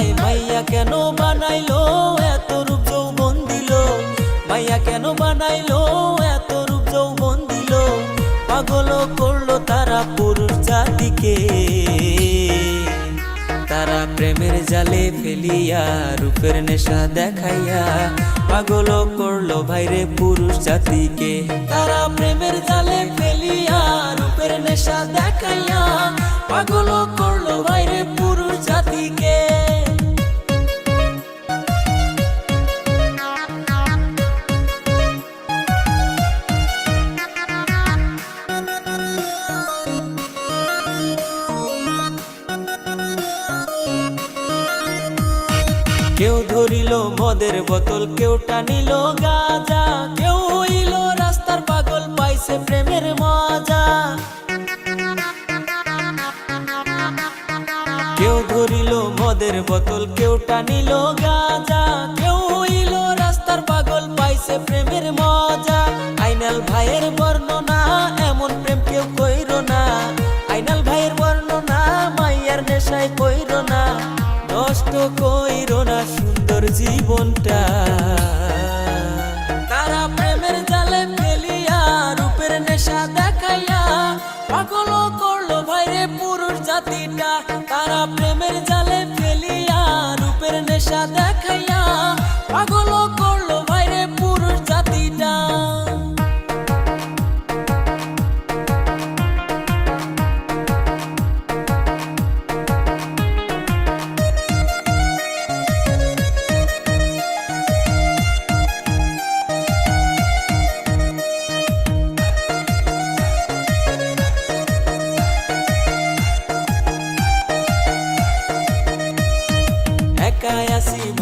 হায় মাইয়া কেন বানাইলো? এত রূপ যৌবন দিল। মাইয়া কেন বানাইলো? এত রূপ যৌবন দিল। পাগল করল তারা পুরুষ জাতিকে। তারা প্রেমের জালে ফেলিয়া, রূপের নেশা দেখাইয়া পাগল করল ভাইরে পুরুষ জাতিকে। তারা প্রেমের জালে ফেলিয়া, রূপের নেশা দেখাইয়া পাগল করল ভাইরে পুরুষ কেউ ধরিল মদের বোতল, কেউ টানিল গাজা, কেউ হইল রাস্তার পাগল, পাইছে প্রেমের মজা। কেউ ধরিল মদের বোতল, কেউ টানিল গাজা, কেউ হইল রাস্তার পাগল, পাইছে প্রেমের মজা। আইনাল ভাইয়ের বর্ণনা, এমন প্রেম কেউ কইর না। আইনাল ভাইয়ের বর্ণনা, মাইয়ার নেশায় কইর না সুন্দর জীবনটা। তারা প্রেমের জালে ফেলিয়া, রূপের নেশা দেখাইয়া পাগল করল ভাইরে পুরুষ জাতিটা। তারা প্রেমের জালে ফেলিয়া, রূপের নেশা দেখাইয়া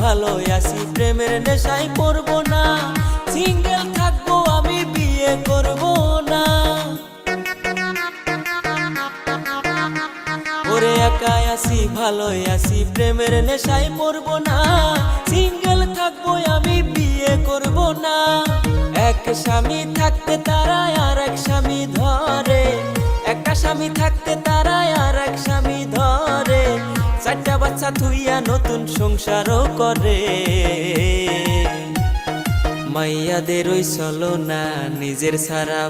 ভালো, আসি প্রেমের নেশাই পড়ব না। সিঙ্গেল থাকব আমি, বিয়ে করব না। ওরে একাই আসি ভালো আসি, প্রেমের নেশাই পড়ব না। সিঙ্গেল থাকব আমি, বিয়ে করব না। এক স্বামী থাকতে তারা আর এক স্বামী ধরে। একটা স্বামী থাকতে বাচ্চা থুইয়া নতুন সংসারও করে। মাইয়াদের ওই চলো না নিজের সারা